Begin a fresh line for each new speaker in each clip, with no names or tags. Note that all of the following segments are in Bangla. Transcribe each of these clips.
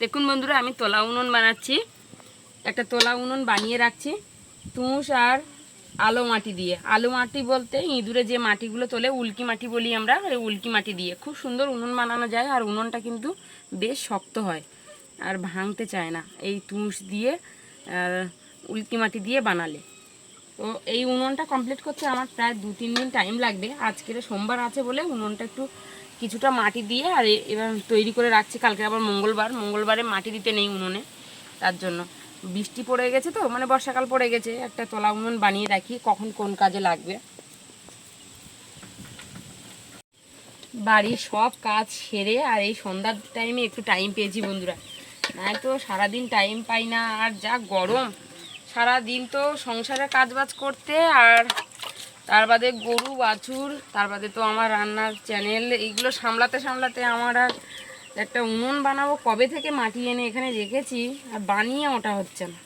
দেখুন বন্ধুরা, আমি তোলা উনুন বানাচ্ছি। একটা তোলা উনুন বানিয়ে রাখছি। তুষ আর আলো মাটি দিয়ে। আলো মাটি বলতে ইঁদুরে যে মাটিগুলো তোলে, উল্কি মাটি বলি আমরা ওই উল্কি মাটি দিয়ে। খুব সুন্দর উনুন বানানো যায়, আর উনুনটা কিন্তু বেশ শক্ত হয়, আর ভাঙতে চায় না। এই তুষ দিয়ে আর উল্কি মাটি দিয়ে বানালে। তো এই উনুনটা কমপ্লিট করতে আমার প্রায় দু, তিন দিন টাইম লাগবে। আজকের সোমবার আছে বলে উনুনটা একটু কিছুটা মাটি দিয়ে আর এবার তৈরি করে রাখছি। কালকে আবার মঙ্গলবার। মঙ্গলবারে মাটি দিতে নেই উনুনে, তার জন্য। বৃষ্টি পড়ে গেছে তো মানে বর্ষাকাল পড়ে গেছে। একটা তলা উনুন বানিয়ে রাখি, কখন কোন কাজে লাগবে। বাড়ির সব কাজ সেরে আর এই সন্ধ্যার টাইমে একটু টাইম পেয়েছি বন্ধুরা। নয় তো সারাদিন টাইম পাই না, আর যা গরম। সারা দিন তো সংসারে কাজবাজ করতে আর তার বাদে গরু, বাছুর, তার বাদে তো আমার রান্নার চ্যানেল এইগুলো সামলাতে সামলাতে আমার আর একটা উনুন বানাবো। কবে থেকে মাটি এনে এখানে রেখেছি আর বানিয়ে ওটা হচ্ছে না।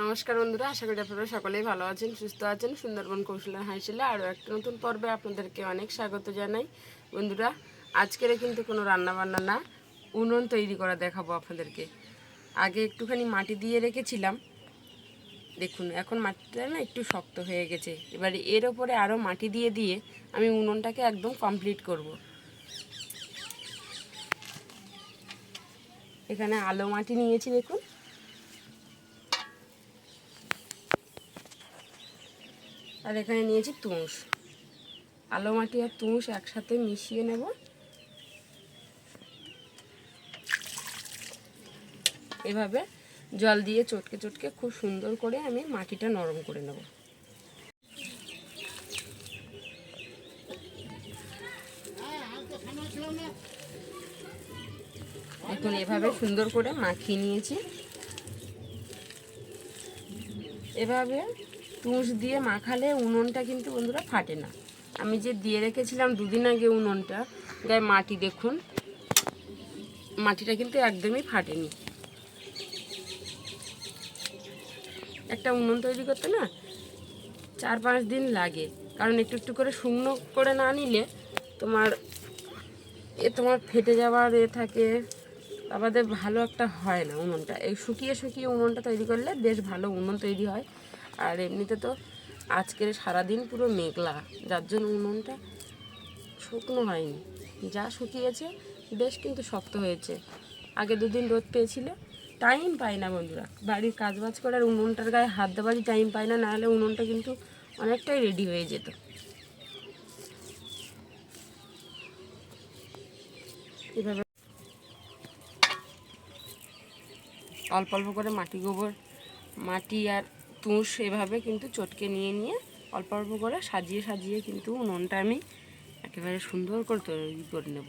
নমস্কার বন্ধুরা, আশা করি আপনারা সকলেই ভালো আছেন, সুস্থ আছেন। সুন্দরবন কৌশলের হাসিলে আরও একটা নতুন পর্বে আপনাদেরকে অনেক স্বাগত জানাই। বন্ধুরা, আজকের কিন্তু কোনো রান্না বান্না না। উনুন তৈরি করা দেখাবো আপনাদেরকে। আগে একটুখানি মাটি দিয়ে রেখেছিলাম। দেখুন, এখন মাটিটা না একটু শক্ত হয়ে গেছে। এবার এর ওপরে আরও মাটি দিয়ে দিয়ে আমি উনুনটাকে একদম কমপ্লিট করব। এখানে আলো মাটি নিয়েছি, দেখুন। আর এখানে নিয়েছি তুষ। আলো মাটি আর তুষ একসাথে মিশিয়ে নেব। এভাবে জল দিয়ে চটকে চটকে খুব সুন্দর করে আমি মাটিটা নরম করে নেব। এখন এভাবে সুন্দর করে মাখিয়ে নিয়েছি। এভাবে তুষ দিয়ে মাখালে উনুনটা কিন্তু বন্ধুরা ফাটে না। আমি যে দিয়ে রেখেছিলাম দুদিন আগে উনুনটা, গায়ে মাটি দেখুন, মাটিটা কিন্তু একদমই ফাটেনি। একটা উনুন তৈরি করতে না চার পাঁচ দিন লাগে। কারণ একটু একটু করে শুকনো করে না নিলে তোমার এ তোমার ফেটে যাওয়ার এ থাকে। আমাদের ভালো একটা হয় না উনুনটা। এই শুকিয়ে শুকিয়ে উনুনটা তৈরি করলে বেশ ভালো উনুন তৈরি হয়। আর এমনিতে তো আজকের সারাদিন পুরো মেঘলা। যার জন্য উনুনটা শুকনো হয়নি। যা শুকিয়েছে বেশ কিন্তু শক্ত হয়েছে। আগে দুদিন রোদ পেয়েছিল। টাইম পাই না বন্ধুরা। বাড়ির কাজ বাজ করে আর উনুনটার গায়ে হাত দেওয়ারই টাইম পাই না, নাহলে উনুনটা কিন্তু অনেকটাই রেডি হয়ে যেত। এভাবে অল্প অল্প করে মাটি গোবর, মাটি আর তুষ এভাবে কিন্তু চটকে নিয়ে নিয়ে অল্প অল্প করে সাজিয়ে সাজিয়ে কিন্তু উনুনটা আমি একেবারে সুন্দর করে তৈরি করে নেব।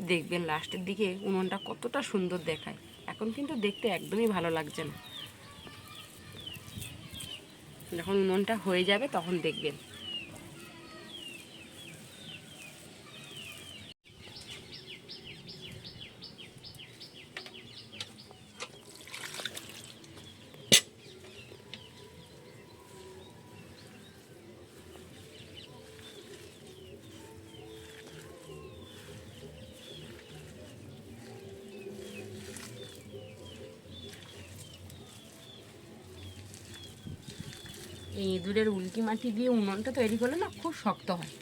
দেখবেন লাস্টের দিকে উনুনটা কতটা সুন্দর দেখায়। এখন কিন্তু দেখতে একদমই ভালো লাগছে না। যখন উনুনটা হয়ে যাবে তখন দেখবেন। এই ইঁদুরের উল্কি মাটি দিয়ে উনুনটা তৈরি করলে না খুব শক্ত হয়।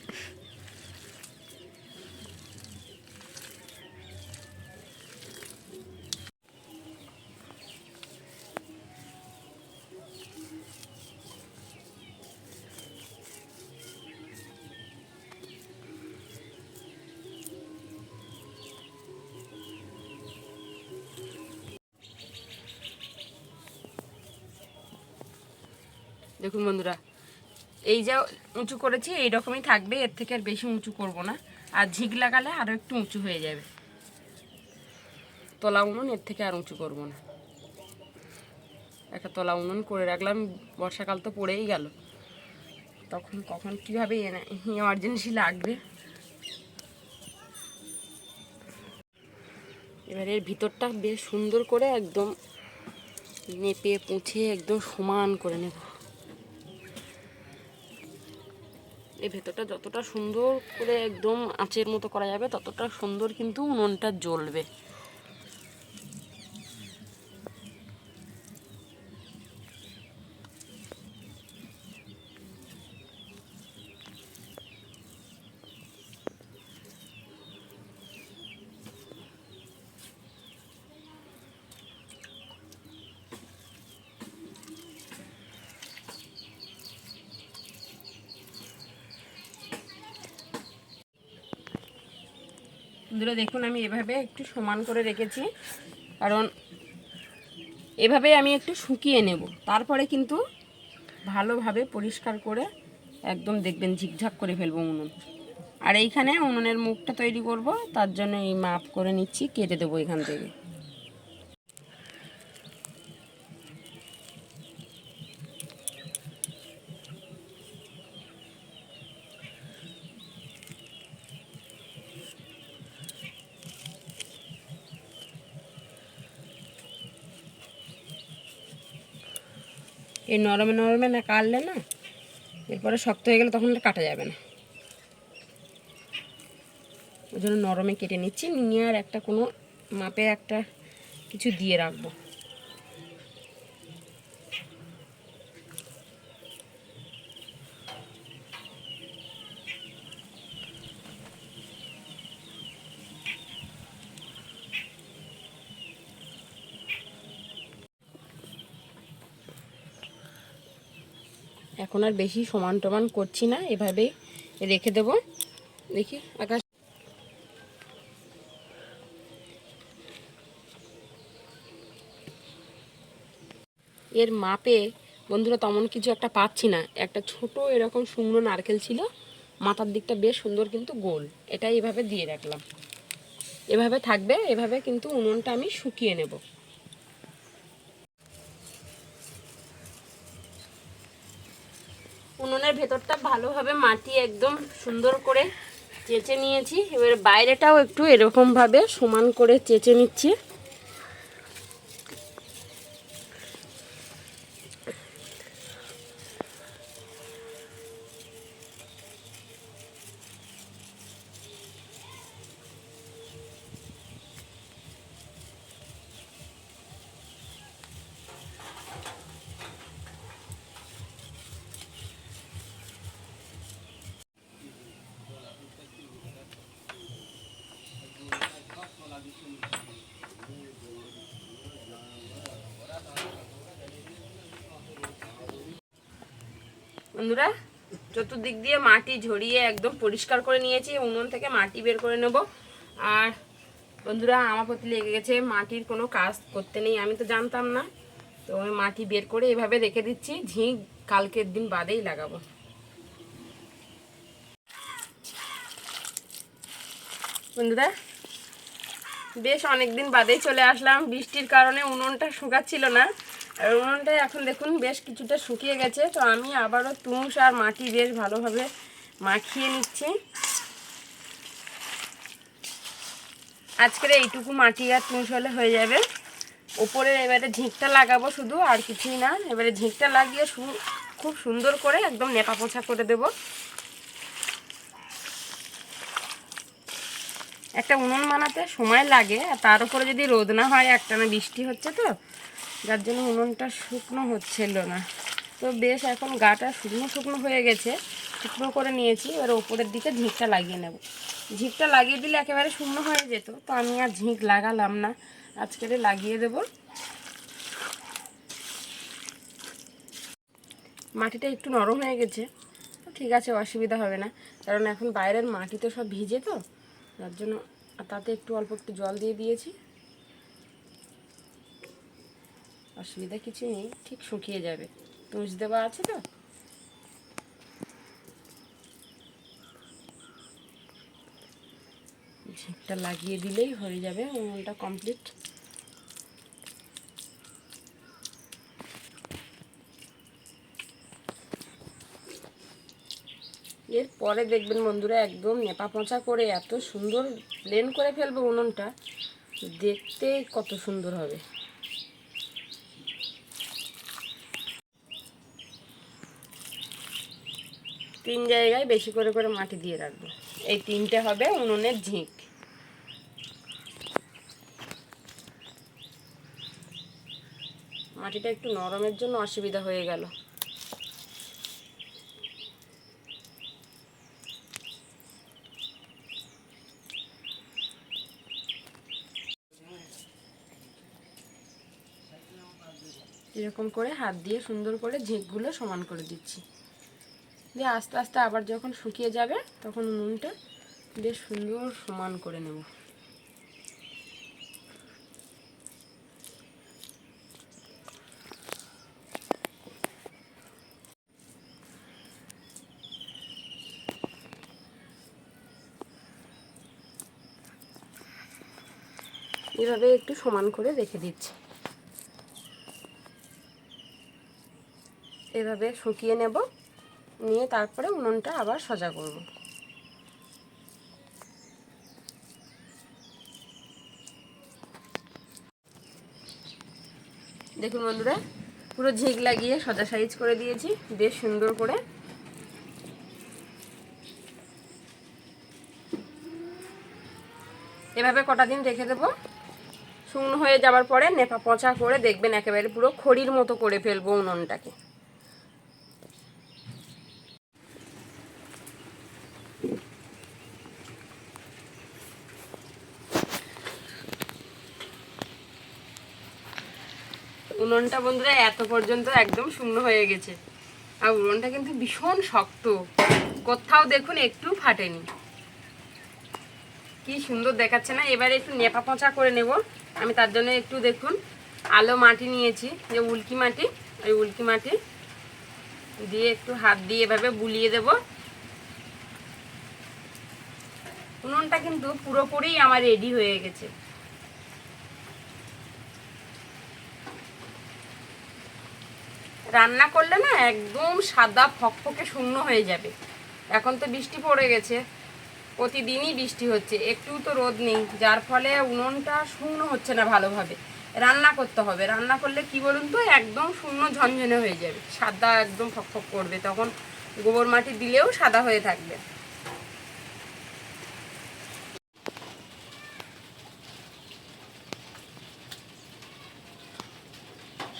দেখুন বন্ধুরা, এই যা উঁচু করেছি এই রকমই থাকবে, এর থেকে আর বেশি উঁচু করব না। আর ঝিক লাগালে আরও একটু উঁচু হয়ে যাবে। তলা উনুন, এর থেকে আর উঁচু করব না। একটা তলা উনুন করে রাখলাম, বর্ষাকাল তো পড়েই গেল। তখন কখন কীভাবে এমার্জেন্সি লাগবে? এবার এর ভিতরটা বেশ সুন্দর করে একদম নেপে পুঁছে একদম সমান করে নেব। এই ভেতরটা যতটা সুন্দর করে একদম আঁচের মতো করা যাবে, ততটা সুন্দর কিন্তু উনুনটা জ্বলবে। বন্ধুরা, দেখুন আমি এভাবে একটু সমান করে রেখেছি। কারণ এভাবে আমি একটু শুকিয়ে নেব। তারপরে কিন্তু ভালোভাবে পরিষ্কার করে একদম দেখবেন ঝিকঝাক করে ফেলব উনুন। আর এইখানে উনুনের মুখটা তৈরি করব, তার জন্য এই মাপ করে নিচ্ছি, কেটে দেবো এখান থেকে। এই নরমে নরমে না কাটলে না, এরপরে শক্ত হয়ে গেলে তখন কাটা যাবে না। ওই জন্য নরমে কেটে নিচ্ছি, নিয়ে আর একটা কোনো মাপে একটা কিছু দিয়ে রাখব। এখন আর বেশি সমান টমান করছি না, এভাবেই রেখে দেব। দেখি, আকাশ এর মাপে, বন্ধুরা তেমন কিছু একটা পাচ্ছি না। একটা ছোট এরকম শুকনো নারকেল ছিল, মাথার দিকটা বেশ সুন্দর কিন্তু গোল। এটা এভাবে দিয়ে রাখলাম। এভাবে থাকবে, এভাবে কিন্তু উনুনটা আমি শুকিয়ে নেব। উনুনের ভেতরটা ভালোভাবে মাটি একদম সুন্দর করে চেঁচে নিয়েছি। এবার বাইরেটাও একটু এরকমভাবে সমান করে চেঁচে নিচ্ছি। বন্ধুরা, চতুর্দিক দিয়ে মাটি ঝরিয়ে একদম পরিষ্কার করে নিয়েছি উনুন থেকে মাটি বের করে নেব। আর বন্ধুরা, আমার প্রতি লেগে গেছে, মাটির কোনো কাজ করতে নেই, আমি তো জানতাম না। তো আমি মাটি বের করে এভাবে রেখে দিচ্ছি, ঝিঁক কালকের দিন বাদেই লাগাবো। বন্ধুরা, বেশ অনেকদিন বাদেই চলে আসলাম, বৃষ্টির কারণে উনুনটা শুকাচ্ছিল না। আর এখন দেখুন, বেশ কিছুটা শুকিয়ে গেছে। তো আমি আবারও তুষ আর মাটি বেশ ভালোভাবে মাখিয়ে নিচ্ছি। আজকের এইটুকু মাটি আর তুষ হলে হয়ে যাবে। ওপরে এবারে ঝিঁকটা লাগাবো শুধু, আর কিছুই না। এবারে ঝিঁকটা লাগিয়ে খুব সুন্দর করে একদম নেপা পোছা করে দেবো। একটা উনুন বানাতে সময় লাগে, আর তার উপরে যদি রোদ না হয়, একটানা বৃষ্টি হচ্ছে তো যার জন্য উনুনটা শুকনো হচ্ছিল না। তো বেশ এখন গাটা শুকনো শুকনো হয়ে গেছে। শুকনো করে নিয়েছি, এবার ওপরের দিকে ঝিঁকটা লাগিয়ে নেব। ঝিঁকটা লাগিয়ে দিলে একেবারে শুকনো হয়ে যেত, তো আমি আর ঝিঁক লাগালাম না। আজকে লাগিয়ে দেব। মাটিটা একটু নরম হয়ে গেছে ঠিক আছে, অসুবিধা হবে না। কারণ এখন বাইরের মাটি তো সব ভিজে তো তার জন্য তাতে একটু অল্প একটু জল দিয়ে দিয়েছি। অসুবিধা কিছু নেই, ঠিক শুকিয়ে যাবে। তুষ দেওয়া আছে তো? ঝিঁকটা লাগিয়ে দিলেই হয়ে যাবে উনুনটা কমপ্লিট এরপরে দেখবেন বন্ধুরা, একদম নেপা পচা করে এত সুন্দর প্লেন করে ফেলব উনুনটা, দেখতে কত সুন্দর হবে। তিন জায়গায় বেশি করে করে মাটি দিয়ে রাখব। এই তিনটে হবে উনুনের ঝিঁক। মাটিটা একটু নরমের জন্য অসুবিধা হয়ে গেল। এরকম করে হাত দিয়ে সুন্দর করে ঝিঁকগুলো সমান করে দিচ্ছি। দিয়ে আস্তে আস্তে আবার যখন শুকিয়ে যাবে, তখন নুনটা বেশ সুন্দর সমান করে নেব। এভাবে একটু সমান করে রেখে দিচ্ছি। এভাবে শুকিয়ে নেব। নিয়ে তারপরে উনুনটা আবার সোজা করব। দেখুন বন্ধুরা, পুরো ঝিঁক লাগিয়ে সোজা সাইজ করে দিয়েছি, বেশ সুন্দর করে। এভাবে কটা দিন রেখে দেবো। শুকনো হয়ে যাওয়ার পরে নেপা পচা করে দেখবেন একেবারে পুরো খড়ির মতো করে ফেলব উনুনটাকে। উনুনটা বন্ধুরা, এত পর্যন্ত একদম শূন্য হয়ে গেছে। আর উনুনটা কিন্তু ভীষণ শক্ত। কোথাও দেখুন, একটু ফাটেনি। কি সুন্দর দেখাচ্ছে না? এবারে একটু নেপা পচা করে নেব। আমি তার জন্য একটু দেখুন, আলো মাটি নিয়েছি, যে উল্কি মাটি, ওই উল্কি মাটি দিয়ে একটু হাত দিয়ে এভাবে বুলিয়ে দেব। উনুনটা কিন্তু পুরোপুরি আমার রেডি হয়ে গেছে। রান্না করলে না একদম সাদা ফকফকে শূন্য হয়ে যাবে। এখন তো বৃষ্টি পড়ে গেছে, প্রতিদিনই বৃষ্টি হচ্ছে একটু তো রোদ নেই, যার ফলে উনুনটা শূন্য হচ্ছে না ভালোভাবে। রান্না করতে হবে, রান্না করলে কি বলুন তো, একদম শূন্য ঝনঝনে হয়ে যাবে, সাদা একদম ফকফক করবে, তখন গোবর মাটি দিলেও সাদা হয়ে থাকবে।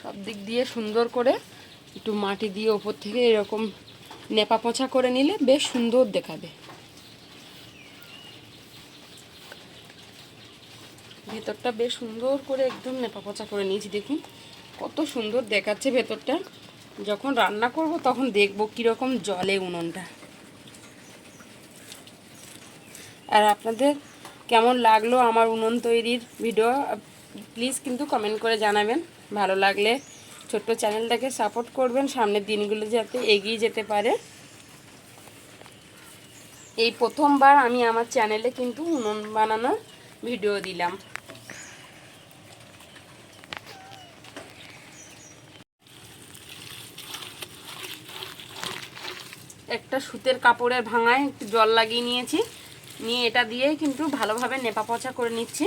সব দিক দিয়ে সুন্দর করে একটু মাটি দিয়ে ওপর থেকে এরকম নেপা পচা করে নিলে বেশ সুন্দর দেখাবে। ভেতরটা বেশ সুন্দর করে একদম নেপা পচা করে নিয়েছি, দেখুন। কত সুন্দর দেখাচ্ছে ভেতরটা। যখন রান্না করব তখন দেখব কীরকম জলে উনুনটা। আর আপনাদের কেমন লাগল আমার উনুন তৈরির ভিডিও প্লিজ কিন্তু কমেন্ট করে জানাবেন। ভালো লাগলে ছোট্ট চ্যানেলটাকে সাপোর্ট করবেন। সামনের দিনগুলো যাতে এগিয়ে যেতে পারে। এই প্রথমবার আমি আমার চ্যানেলে কিন্তু উনুন বানানোর ভিডিও দিলাম। একটা সুতের কাপড়ের ভাঙায় একটু জল লাগিয়ে নিয়েছি। নিয়ে এটা দিয়ে কিন্তু ভালোভাবে নেপা পচা করে নিচ্ছি।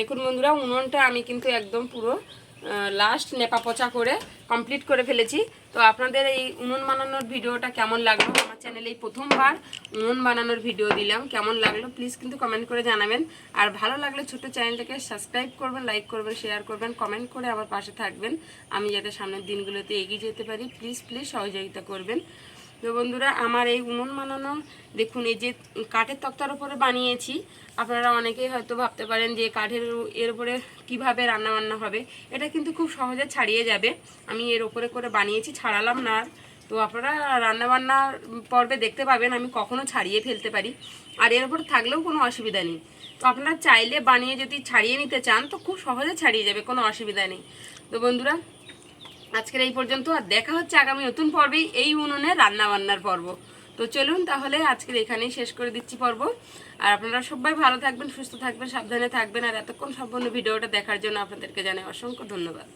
দেখুন বন্ধুরা, উনুনটা আমি কিন্তু একদম পুরো লাস্ট নেপা পচা করে কমপ্লিট করে ফেলেছি। তো আপনাদের এই উনুন বানানোর ভিডিওটা কেমন লাগল? আমার চ্যানেলে এই প্রথমবার উনুন বানানোর ভিডিও দিলাম। কেমন লাগল? প্লিজ কিন্তু কমেন্ট করে জানাবেন। আর ভালো লাগলে ছোট্ট চ্যানেলটাকে সাবস্ক্রাইব করবেন লাইক করবেন শেয়ার করবেন কমেন্ট করে আমার পাশে থাকবেন। আমি যাতে সামনের দিনগুলোতে এগিয়ে যেতে পারি প্লিজ প্লিজ সহযোগিতা করবেন। তো বন্ধুরা, আমার এই উনুন বানানো, দেখুন, এই যে কাঠের তক্তার উপরে বানিয়েছি। আপনারা অনেকেই হয়তো ভাবতে পারেন যে কাঠের এর উপরে কীভাবে রান্নাবান্না হবে। এটা কিন্তু খুব সহজে ছাড়িয়ে যাবে। আমি এর উপরে করে বানিয়েছি, ছাড়ালাম না আর। তো আপনারা রান্নাবান্নার পর্বে দেখতে পাবেন, আমি কখনো ছাড়িয়ে ফেলতে পারি। আর এর উপর থাকলেও কোনো অসুবিধা নেই। তো আপনারা চাইলে বানিয়ে যদি ছাড়িয়ে নিতে চান, তো খুব সহজে ছাড়িয়ে যাবে, কোনো অসুবিধা নেই। তো বন্ধুরা আজকের এই পর্যন্ত, আর দেখা হচ্ছে আগামী নতুন পর্বেই এই উনুনে রান্নাবান্নার পর্ব। তো চলুন তাহলে আজকের এখানেই শেষ করে দিচ্ছি পর্ব। আর আপনারা সবাই ভালো থাকবেন, সুস্থ থাকবেন, সাবধানে থাকবেন, আর এতক্ষণ সম্পূর্ণ ভিডিওটা দেখার জন্য আপনাদেরকে জানাই অসংখ্য ধন্যবাদ।